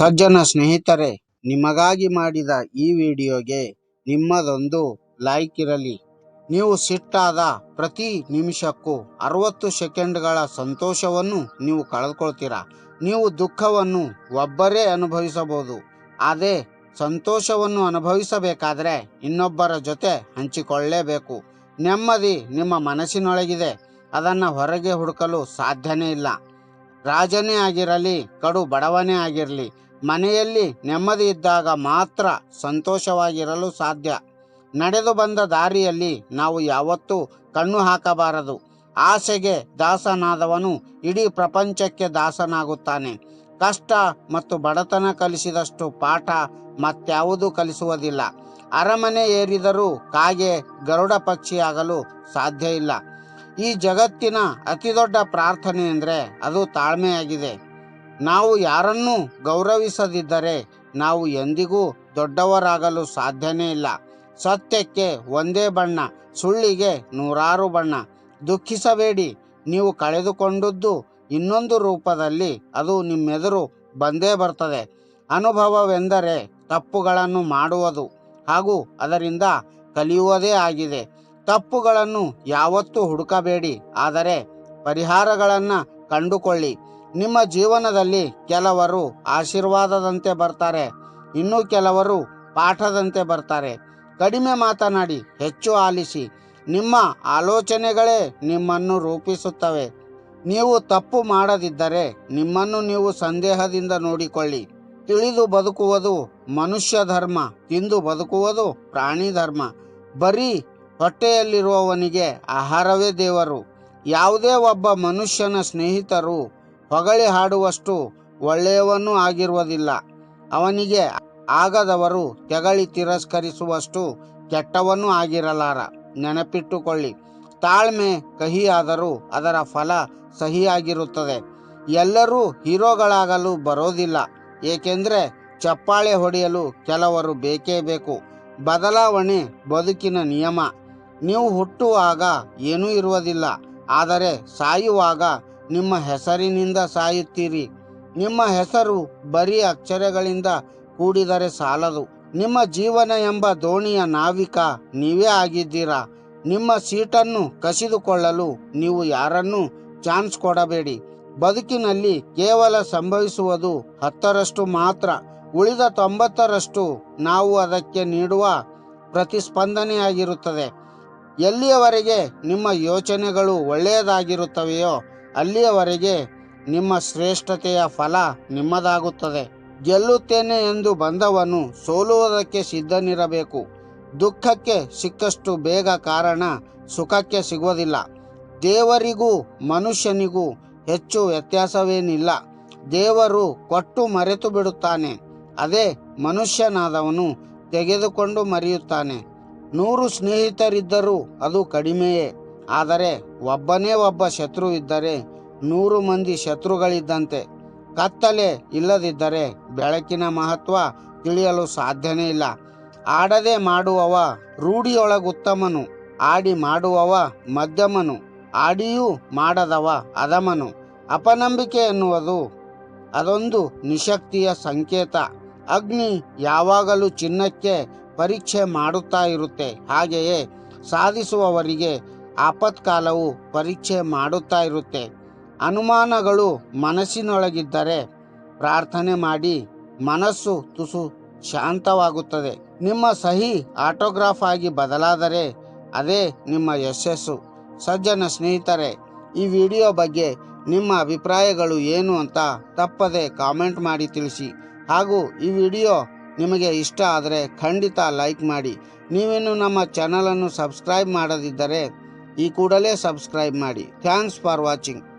ಸಜ್ಜನ ಸ್ನೇಹಿತರೆ, ನಿಮಗಾಗಿ ಮಾಡಿದ ಈ ವಿಡಿಯೋಗೆ ನಿಮ್ಮದೊಂದು ಲೈಕ್ ಇರಲಿ. ನೀವು ಸಿಟ್ಟಾದ ಪ್ರತಿ ನಿಮಿಷಕ್ಕೂ ಅರವತ್ತು ಸೆಕೆಂಡ್ಗಳ ಸಂತೋಷವನ್ನು ನೀವು ಕಳೆದುಕೊಳ್ತೀರಾ ನೀವು ದುಃಖವನ್ನು ಒಬ್ಬರೇ ಅನುಭವಿಸಬಹುದು. ಅದೇ ಸಂತೋಷವನ್ನು ಅನುಭವಿಸಬೇಕಾದ್ರೆ ಇನ್ನೊಬ್ಬರ ಜೊತೆ ಹಂಚಿಕೊಳ್ಳಲೇಬೇಕು ನೆಮ್ಮದಿ ನಿಮ್ಮ ಮನಸ್ಸಿನೊಳಗಿದೆ. ಅದನ್ನು ಹೊರಗೆ ಹುಡುಕಲು ಸಾಧ್ಯನೇ ಇಲ್ಲ. ರಾಜನೇ ಆಗಿರಲಿ, ಕಡು ಬಡವನೇ ಆಗಿರಲಿ ಮನೆಯಲ್ಲಿ ನೆಮ್ಮದಿ ಇದ್ದಾಗ ಮಾತ್ರ ಸಂತೋಷವಾಗಿರಲು ಸಾಧ್ಯ. ನಡೆದು ಬಂದ ದಾರಿಯಲ್ಲಿ ನಾವು ಯಾವತ್ತೂ ಕಣ್ಣು ಹಾಕಬಾರದು. ಆಸೆಗೆ ದಾಸನಾದವನು ಇಡೀ ಪ್ರಪಂಚಕ್ಕೆ ದಾಸನಾಗುತ್ತಾನೆ. ಕಷ್ಟ ಮತ್ತು ಬಡತನ ಕಲಿಸಿದಷ್ಟು ಪಾಠ ಮತ್ಯಾವುದೂ ಕಲಿಸುವುದಿಲ್ಲ. ಅರಮನೆ ಏರಿದರೂ ಕಾಗೆ ಗರುಡ ಪಕ್ಷಿಯಾಗಲು ಸಾಧ್ಯ ಇಲ್ಲ ಈ ಜಗತ್ತಿನ ಅತಿದೊಡ್ಡ ಪ್ರಾರ್ಥನೆ ಅಂದರೆ ಅದು ತಾಳ್ಮೆಯಾಗಿದೆ. ನಾವು ಯಾರನ್ನೂ ಗೌರವಿಸದಿದ್ದರೆ ನಾವು ಎಂದಿಗೂ ದೊಡ್ಡವರಾಗಲು ಸಾಧ್ಯನೇ ಇಲ್ಲ. ಸತ್ಯಕ್ಕೆ ಒಂದೇ ಬಣ್ಣ, ಸುಳ್ಳಿಗೆ ನೂರಾರು ಬಣ್ಣ. ದುಃಖಿಸಬೇಡಿ, ನೀವು ಕಳೆದುಕೊಂಡದ್ದು ಇನ್ನೊಂದು ರೂಪದಲ್ಲಿ ಅದು ನಿಮ್ಮೆದುರು ಬಂದೇ ಬರ್ತದೆ. ಅನುಭವವೆಂದರೆ ತಪ್ಪುಗಳನ್ನು ಮಾಡುವುದು ಹಾಗೂ ಅದರಿಂದ ಕಲಿಯುವುದೇ ಆಗಿದೆ. ತಪ್ಪುಗಳನ್ನು ಯಾವತ್ತೂ ಹುಡುಕಬೇಡಿ, ಆದರೆ ಪರಿಹಾರಗಳನ್ನು ಕಂಡುಕೊಳ್ಳಿ. ನಿಮ್ಮ ಜೀವನದಲ್ಲಿ ಕೆಲವರು ಆಶೀರ್ವಾದದಂತೆ ಬರ್ತಾರೆ. ಇನ್ನು ಕೆಲವರು ಪಾಠದಂತೆ ಬರ್ತಾರೆ. ಕಡಿಮೆ ಮಾತನಾಡಿ, ಹೆಚ್ಚು ಆಲಿಸಿ. ನಿಮ್ಮ ಆಲೋಚನೆಗಳೇ ನಿಮ್ಮನ್ನು ರೂಪಿಸುತ್ತವೆ. ನೀವು ತಪ್ಪು ಮಾಡದಿದ್ದರೆ ನಿಮ್ಮನ್ನು ನೀವು ಸಂದೇಹದಿಂದ ನೋಡಿಕೊಳ್ಳಿ. ತಿಳಿದು ಬದುಕುವುದು ಮನುಷ್ಯ ಧರ್ಮ, ತಿಂದು ಬದುಕುವುದು ಪ್ರಾಣಿ ಧರ್ಮ. ಬರೀ ಹೊಟ್ಟೆಯಲ್ಲಿರುವವನಿಗೆ ಆಹಾರವೇ ದೇವರು. ಯಾವುದೇ ಒಬ್ಬ ಮನುಷ್ಯನ ಸ್ನೇಹಿತರು ಹೊಗಳಿ ಹಾಡುವಷ್ಟು ಒಳ್ಳೆಯವನೂ ಆಗಿರುವುದಿಲ್ಲ. ಅವನಿಗೆ ಆಗದವರು ತೆಗಳಿ ತಿರಸ್ಕರಿಸುವಷ್ಟು ಕೆಟ್ಟವನೂ ಆಗಿರಲಾರ. ನೆನಪಿಟ್ಟುಕೊಳ್ಳಿ, ತಾಳ್ಮೆ ಕಹಿಯಾದರೂ ಅದರ ಫಲ ಸಹಿಯಾಗಿರುತ್ತದೆ. ಎಲ್ಲರೂ ಹೀರೋಗಳಾಗಲು ಬರೋದಿಲ್ಲ, ಏಕೆಂದರೆ ಚಪ್ಪಾಳೆ ಹೊಡೆಯಲು ಕೆಲವರು ಬೇಕೇ ಬೇಕು. ಬದಲಾವಣೆ ಬದುಕಿನ ನಿಯಮ. ನೀವು ಹುಟ್ಟುವಾಗ ಏನೂ ಇರುವುದಿಲ್ಲ, ಆದರೆ ಸಾಯುವಾಗ ನಿಮ್ಮ ಹೆಸರಿನಿಂದ ಸಾಯುತ್ತೀರಿ. ನಿಮ್ಮ ಹೆಸರು ಬರೀ ಅಕ್ಷರಗಳಿಂದ ಕೂಡಿದರೆ ಸಾಲದು. ನಿಮ್ಮ ಜೀವನ ಎಂಬ ದೋಣಿಯ ನಾವಿಕ ನೀವೇ ಆಗಿದ್ದೀರಾ. ನಿಮ್ಮ ಸೀಟನ್ನು ಕಸಿದುಕೊಳ್ಳಲು ನೀವು ಯಾರನ್ನೂ ಚಾನ್ಸ್ ಕೊಡಬೇಡಿ. ಬದುಕಿನಲ್ಲಿ ಕೇವಲ ಸಂಭವಿಸುವುದು ಹತ್ತರಷ್ಟು ಮಾತ್ರ. ಉಳಿದ ತೊಂಬತ್ತರಷ್ಟು ನಾವು ಅದಕ್ಕೆ ನೀಡುವ ಪ್ರತಿಸ್ಪಂದನೆಯಾಗಿರುತ್ತದೆ. ಎಲ್ಲಿಯವರೆಗೆ ನಿಮ್ಮ ಯೋಚನೆಗಳು ಒಳ್ಳೆಯದಾಗಿರುತ್ತವೆಯೋ ಅಲ್ಲಿಯವರೆಗೆ ನಿಮ್ಮ ಶ್ರೇಷ್ಠತೆಯ ಫಲ ನಿಮ್ಮದಾಗುತ್ತದೆ. ಗೆಲ್ಲುತ್ತೇನೆ ಎಂದು ಬಂದವನು ಸೋಲುವುದಕ್ಕೆ ಸಿದ್ಧನಿರಬೇಕು. ದುಃಖಕ್ಕೆ ಸಿಕ್ಕಷ್ಟು ಬೇಗ ಕಾರಣ ಸುಖಕ್ಕೆ ಸಿಗೋದಿಲ್ಲ ದೇವರಿಗೂ ಮನುಷ್ಯನಿಗೂ ಹೆಚ್ಚು ವ್ಯತ್ಯಾಸವೇನಿಲ್ಲ. ದೇವರು ಕೊಟ್ಟು ಮರೆತು ಬಿಡುತ್ತಾನೆ. ಅದೇ ಮನುಷ್ಯನಾದವನು ತೆಗೆದುಕೊಂಡು ಮರೆಯುತ್ತಾನೆ. ನೂರು ಸ್ನೇಹಿತರಿದ್ದರೂ ಅದು ಕಡಿಮೆಯೇ. ಆದರೆ ಒಬ್ಬನೇ ಒಬ್ಬ ಶತ್ರು ಇದ್ದರೆ ನೂರು ಮಂದಿ ಶತ್ರುಗಳಿದ್ದಂತೆ. ಕತ್ತಲೆ ಇಲ್ಲದಿದ್ದರೆ ಬೆಳಕಿನ ಮಹತ್ವ ತಿಳಿಯಲು ಸಾಧ್ಯನೇ ಇಲ್ಲ. ಆಡದೆ ಮಾಡುವವ ರೂಢಿಯೊಳಗುತ್ತಮನು. ಆಡಿ ಮಾಡುವವ ಮಧ್ಯಮನು. ಆಡಿಯೂ ಮಾಡದವ ಅದಮನು ಅಪನಂಬಿಕೆ ಎನ್ನುವುದು ಅದೊಂದು ನಿಶಕ್ತಿಯ ಸಂಕೇತ. ಅಗ್ನಿ ಯಾವಾಗಲೂ ಚಿನ್ನಕ್ಕೆ ಪರೀಕ್ಷೆ ಮಾಡುತ್ತಾ ಇರುತ್ತೆ. ಹಾಗೆಯೇ ಸಾಧಿಸುವವರಿಗೆ ಆಪತ್ಕಾಲವು ಪರೀಕ್ಷೆ ಮಾಡುತ್ತಾ ಇರುತ್ತೆ. ಅನುಮಾನಗಳು ಮನಸ್ಸಿನೊಳಗಿದ್ದರೆ ಪ್ರಾರ್ಥನೆ ಮಾಡಿ ಮನಸ್ಸು ತುಸು ಶಾಂತವಾಗುತ್ತದೆ. ನಿಮ್ಮ ಸಹಿ ಆಟೋಗ್ರಾಫ್ ಆಗಿ ಬದಲಾದರೆ ಅದೇ ನಿಮ್ಮ ಯಶಸ್ಸು. ಸಜ್ಜನ ಸ್ನೇಹಿತರೆ, ಈ ವಿಡಿಯೋ ಬಗ್ಗೆ ನಿಮ್ಮ ಅಭಿಪ್ರಾಯಗಳು ಏನು ಅಂತ ತಪ್ಪದೆ ಕಾಮೆಂಟ್ ಮಾಡಿ ತಿಳಿಸಿ. ಹಾಗೂ ಈ ವಿಡಿಯೋ ನಿಮಗೆ ಇಷ್ಟ ಆದರೆ ಖಂಡಿತ ಲೈಕ್ ಮಾಡಿ. ನೀವೇನು ನಮ್ಮ ಚಾನಲನ್ನು ಸಬ್ಸ್ಕ್ರೈಬ್ ಮಾಡದಿದ್ದರೆ ಈ ಕೂಡಲೇ ಸಬ್ಸ್ಕ್ರೈಬ್ ಮಾಡಿ. Thanks for watching